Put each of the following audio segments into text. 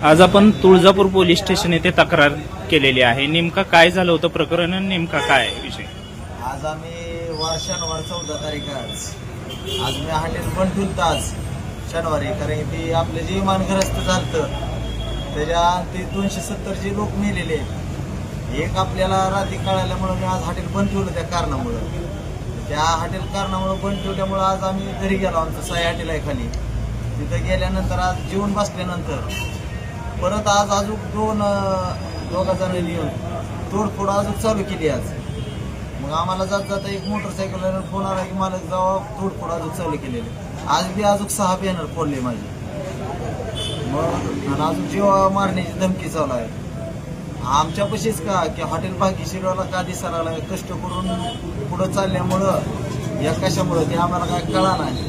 आज आपण Tuljapur police station येथे तक्रार केलेली आहे. नेमका काय झालं होतं प्रकरण आणि नेमका काय विषय? आज आम्ही वार शनिवार चौदा तारीख आहे आज. आज मी हॉटेल पण ठेवतो आज शनिवारी. कारण की आपलं जे मानग्रस्त झालं त्याच्या ते दोनशे सत्तर जे लोक मेलेले आहेत. एक आपल्याला रात्री कळाल्यामुळं मी आज हॉटेल बंद ठेवलं त्या कारणामुळं. त्या हॉटेल कारणामुळं बंद ठेवल्यामुळं आज आम्ही घरी गेलो आमचं साई हॉटेल आहे खाली. तिथं गेल्यानंतर आज जेवण बसल्यानंतर परत आज अजून दोन अं, दोघा जणांनी येऊन तोडफोड अजून चालू केली आज. मग आम्हाला जात जाता एक मोटरसायकल फोन आला की मला जावा तोडफोड अजून चालू केलेले. आज बी अजून सहा बॅनर फोडले माझे. मग आणि अजून जीव मारण्याची धमकी चालू आहे. आमच्या पशीच का की हॉटेल भाग्यश्रीवाला का दिसायला कष्ट करून पुढं चालल्यामुळं या कशामुळं ते आम्हाला काय कळा नाही.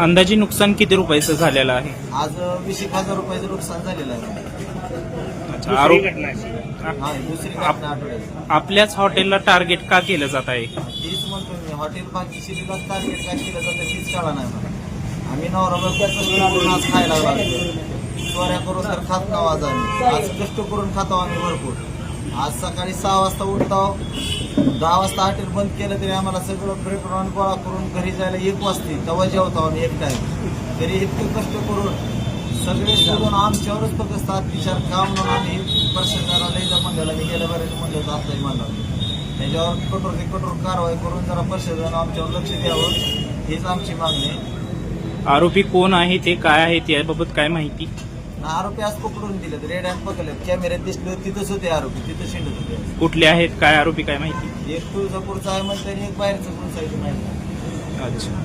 अंदाजे नुकसान किती रुपयाचं झालेलं आहे? आज वीस एक हजार रुपयाचं नुकसान झालेलं आहे. अच्छा, आरोप हा दुसरी घटना आठवड्यात आपल्याच हॉटेलला टार्गेट का केलं जात आहे? तीच म्हणतो मी. हॉटेल टार्गेट काय केलं जातं तीच कळा नाही मला. आम्ही नवरा बायको कष्ट करून आज खायला लागलो चोऱ्या करून तर खात नाव आज आम्ही. आज कष्ट करून खातो आम्ही भरपूर. आज सकाळी सहा वाजता उठतो. दहा वाजता हॉटेल बंद केलं तरी आम्हाला सगळं ब्रेक राऊंड गोळा करून घरी जायला एक वाजते. तेव्हा जेवतो आम्ही एक टाईम तरी इतके कष्ट करून सगळे सोडून आमच्यावरच फक्त सात विचार काम म्हणून आम्ही प्रशासनाला लईदा म्हणलेला मी गेल्या बरेच म्हणलं होतं आताही म्हणलं त्याच्यावर कठोर ते कठोर कारवाई करून जरा प्रशासन आमच्यावर लक्ष द्यावं हीच आमची मागणी आरोपी कोण आहे ते काय आहे याबाबत काय माहिती? आरोपी आज पकडून दिले रेड हँड पकडले कॅमेऱ्यात दिसले तिथंच होते आरोपी. तिथं शिंडत होते. कुठले आहेत? काय आरोपी काय माहिती? एक तुळजापूरचा आहे म्हणते आणि एक बाहेरचं कोण साईड माहिती अच्छा.